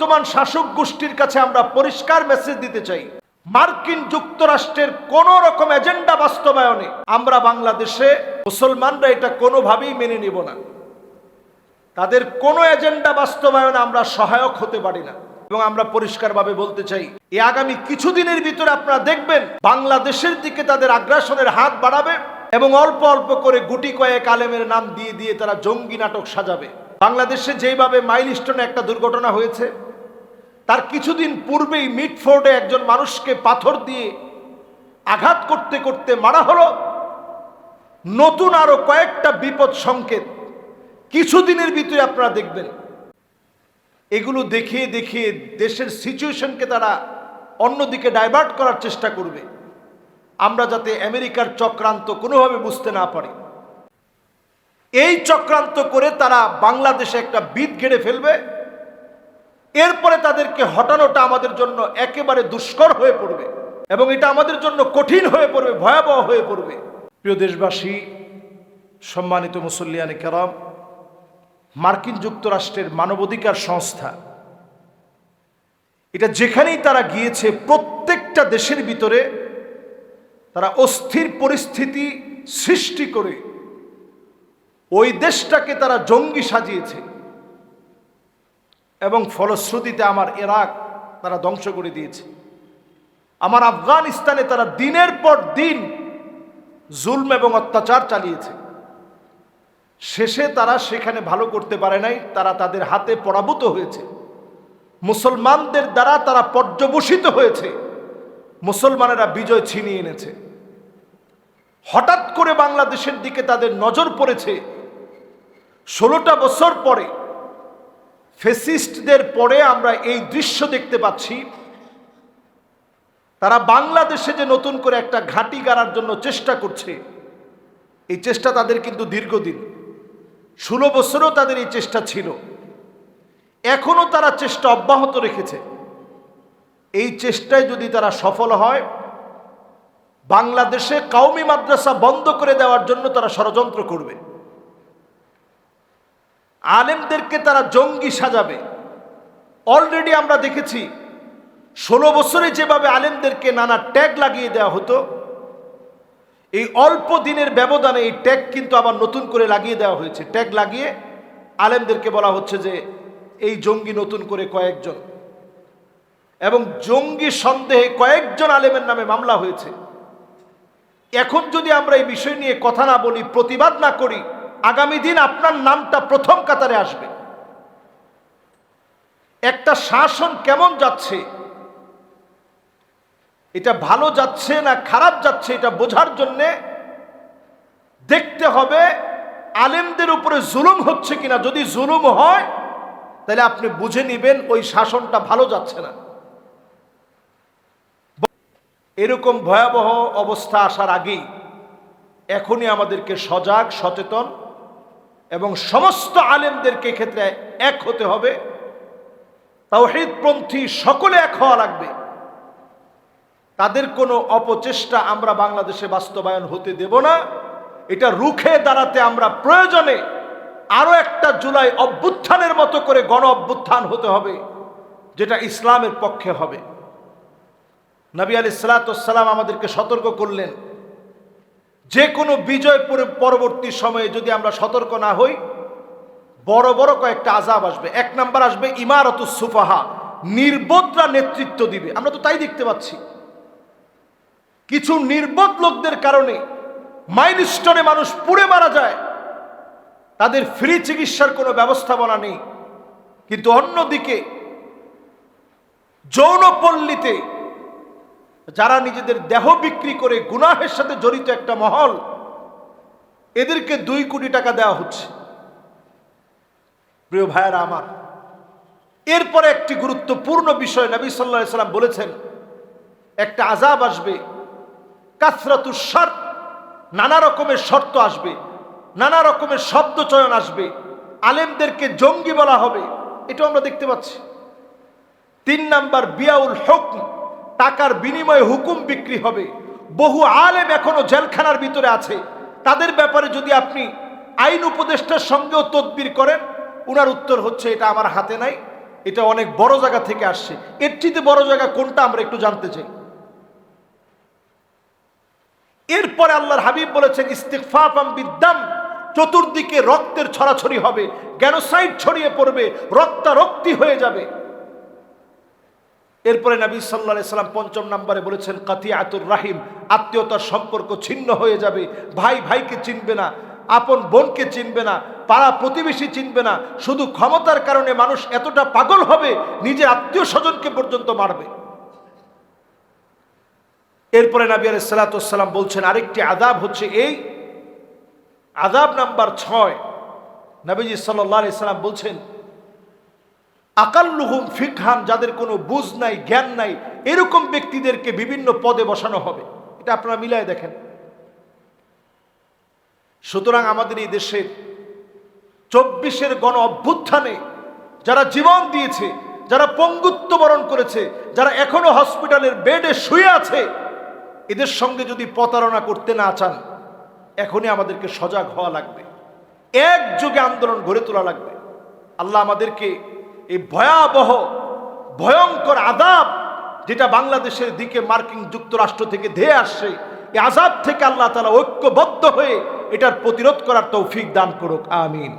বর্তমান শাসক গোষ্ঠীর কাছে আমরা পরিষ্কার মেসেজ দিতে চাই। মার্কিন যুক্তরাষ্ট্রের কোন রকম এজেন্ডা বাস্তবায়নে আমরা বাংলাদেশে মুসলমানরা এটা কোনোভাবেই মেনে নিব না। তাদের কোনো এজেন্ডা বাস্তবায়নে আমরা সহায়ক হতে পারি না। এবং আমরা পরিষ্কারভাবে বলতে চাই এই আগামী কিছুদিনের ভিতরে আপনারা দেখবেন বাংলাদেশের দিকে তাদের আগ্রাসনের হাত বাড়াবে এবং অল্প অল্প করে গুটি কয়েক আলেমের নাম দিয়ে দিয়ে তারা জঙ্গি নাটক সাজাবে। বাংলাদেশে যেভাবে মাইলস্টোনে একটা দুর্ঘটনা হয়েছে তার কিছুদিন পূর্বেই মিটফোর্ডে একজন মানুষকে পাথর দিয়ে আঘাত করতে করতে মারা হলো। নতুন আরও কয়েকটা বিপদ সংকেত কিছুদিনের ভিতরে আপনারা দেখবেন। এগুলো দেখিয়ে দেখিয়ে দেশের সিচুয়েশনকে তারা অন্যদিকে ডাইভার্ট করার চেষ্টা করবে। আমরা যাতে আমেরিকার চক্রান্ত কোনোভাবে বুঝতে না পারি। এই চক্রান্ত করে তারা বাংলাদেশে একটা বিদ গেড়ে ফেলবে। এরপরে তাদেরকে হটানোটা আমাদের জন্য একেবারে দুষ্কর হয়ে পড়বে এবং এটা আমাদের জন্য কঠিন হয়ে পড়বে, ভয়াবহ হয়ে পড়বে। প্রিয় দেশবাসী, সম্মানিত মুসল্লিয়ানে কেরাম, মার্কিন যুক্তরাষ্ট্রের মানবাধিকার সংস্থা, এটা যেখানেই তারা গিয়েছে, প্রত্যেকটা দেশের ভিতরে তারা অস্থির পরিস্থিতি সৃষ্টি করে ওই দেশটাকে তারা জঙ্গি সাজিয়েছে। এবং ফলশ্রুতিতে আমার এরাক তারা ধ্বংস করে দিয়েছে। আমার আফগানিস্তানে তারা দিনের পর দিন জুলম এবং অত্যাচার চালিয়েছে। শেষে তারা সেখানে ভালো করতে পারে নাই, তারা তাদের হাতে পরাভূত হয়েছে। মুসলমানদের দ্বারা তারা পর্যবসিত হয়েছে। মুসলমানেরা বিজয় ছিনিয়ে এনেছে। হঠাৎ করে বাংলাদেশের দিকে তাদের নজর পড়েছে। ষোলোটা বছর পরে ফেসিস্টদের পরে আমরা এই দৃশ্য দেখতে পাচ্ছি। তারা বাংলাদেশে যে নতুন করে একটা ঘাঁটি গাড়ার জন্য চেষ্টা করছে, এই চেষ্টা তাদের কিন্তু দীর্ঘদিন। ষোলো বছরও তাদের এই চেষ্টা ছিল। এখনও তারা চেষ্টা অব্যাহত রেখেছে। এই চেষ্টায় যদি তারা সফল হয়, বাংলাদেশে কাউমি মাদ্রাসা বন্ধ করে দেওয়ার জন্য তারা ষড়যন্ত্র করবে। আলেমদেরকে তারা জঙ্গি সাজাবে। অলরেডি আমরা দেখেছি, ষোলো বছরে যেভাবে আলেমদেরকে নানা ট্যাগ লাগিয়ে দেওয়া হতো, এই অল্প দিনের ব্যবধানে এই ট্যাগ কিন্তু আবার নতুন করে লাগিয়ে দেওয়া হয়েছে। ট্যাগ লাগিয়ে আলেমদেরকে বলা হচ্ছে যে, এই জঙ্গি নতুন করে কয়েকজন। এবং জঙ্গি সন্দেহে কয়েকজন আলেমের নামে মামলা হয়েছে। এখন যদি আমরা এই বিষয় নিয়ে কথা না বলি, প্রতিবাদ না করি আগামী দিন আপনার নামটা প্রথম কাতারে আসবে। একটা শাসন কেমন যাচ্ছে? এটা ভালো যাচ্ছে না খারাপ যাচ্ছে এটা বোঝার জন্যে দেখতে হবে আলেমদের উপরে জুলুম হচ্ছে কিনা। যদি জুলুম হয়, তাহলে আপনি বুঝে নিবেন ওই শাসনটা ভালো যাচ্ছে না। এরকম ভয়াবহ অবস্থা আসার আগেই এখনই আমাদেরকে সজাগ, সচেতন এবং সমস্ত আলেমদেরকে ক্ষেত্রে এক হতে হবে। তাওহিদপন্থী সকলে এক হওয়া লাগবে। তাদের কোনো অপচেষ্টা আমরা বাংলাদেশে বাস্তবায়ন হতে দেব না। এটা রুখে দাঁড়াতে আমরা প্রয়োজনে আরও একটা জুলাই অভ্যুত্থানের মতো করে গণ অভ্যুত্থান হতে হবে, যেটা ইসলামের পক্ষে হবে। নবী আলী সালাতাম আমাদেরকে সতর্ক করলেন। যে কোনো বিজয় পরবর্তী সময়ে যদি আমরা সতর্ক না হই, বড় বড় কয়েকটা আজাব আসবে। এক নাম্বার আসবে ইমারত সুফাহা, নির্বোধরা নেতৃত্ব দিবে। আমরা তো তাই দেখতে পাচ্ছি। কিছু নির্বোধ লোকদের কারণে মাইলস্টোনে মানুষ পুড়ে মারা যায়। তাদের ফ্রি চিকিৎসার কোনো ব্যবস্থাপনা নেই। কিন্তু অন্যদিকে, যৌনপল্লীতে যারা নিজেদের দেহ বিক্রি করে গুনাহের সাথে জড়িত একটা মহল, এদেরকে দুই কোটি টাকা দেওয়া হচ্ছে। প্রিয় ভাইয়ারা আমার, এরপরে একটি গুরুত্বপূর্ণ বিষয় নবী সাল্লাহ সাল্লাম বলেছেন, একটা আজাব আসবে কাসরাতুর শর্ত, নানা রকমের শর্ত আসবে, নানা রকমের শব্দ চয়ন আসবে, আলেমদেরকে জঙ্গি বলা হবে এটা আমরা দেখতে পাচ্ছি। তিন নাম্বার বিয়াউল হুকম টাকার বিনিময়ে হুকুম বিক্রি হবে। বহু আলেম এখনও জেলখানার ভিতরে আছে। তাদের ব্যাপারে যদি আপনি আইন উপদেষ্টার সঙ্গেও তদবির করেন, উনার উত্তর হচ্ছে এটা আমার হাতে নাই, এটা অনেক বড় জায়গা থেকে আসছে। এর চেয়ে বড় জায়গা কোনটা আমরা একটু জানতে চাই। এরপরে আল্লাহর হাবিব বলেছেন ইস্তিকফাফাম বিদ্যাম চতুর্দিকে রক্তের ছড়াছড়ি হবে গ্যানোসাইড ছড়িয়ে পড়বে, রক্তারক্তি হয়ে যাবে। এরপরে নবী সাল্লা সাল্লাম পঞ্চম নম্বরে বলেছেন, কাতিয়াতুর রাহিম, আত্মীয়তার সম্পর্ক ছিন্ন হয়ে যাবে। ভাই ভাইকে চিনবে না, আপন বোনকে চিনবে না, পাড়া প্রতিবেশী চিনবে না। শুধু ক্ষমতার কারণে মানুষ এতটা পাগল হবে, নিজের আত্মীয় স্বজনকে পর্যন্ত মারবে। এরপরে নবী আলাই সাল্লাতাম বলছেন, আরেকটি আদাব হচ্ছে এই আদাব নাম্বার ছয়। নবীজি সাল্লাহ সাল্লাম বলছেন আকাল্লুহুম ফিকহান যাদের কোনো বুঝ নাই, জ্ঞান নাই, এরকম ব্যক্তিদেরকে বিভিন্ন পদে বসানো হবে। এটা আপনারা মিলায় দেখেন। সুতরাং আমাদের এই দেশের চব্বিশের গণ অভ্যুত্থানে যারা জীবন দিয়েছে, যারা পঙ্গুত্ব বরণ করেছে, যারা এখনও হসপিটালের বেডে শুয়ে আছে, এদের সঙ্গে যদি প্রতারণা করতে না চান, এখনই আমাদেরকে সজাগ হওয়া লাগবে। এক যুগে আন্দোলন গড়ে তোলা লাগবে। আল্লাহ আমাদেরকে এই ভয়াবহ, ভয়ঙ্কর আদাব যেটা বাংলাদেশের দিকে মার্কিন যুক্তরাষ্ট্র থেকে ধেয়ে আসছে এই আজাব থেকে আল্লাহ তালা ঐক্যবদ্ধ হয়ে এটার প্রতিরোধ করার তৌফিক দান করুক, আমিন।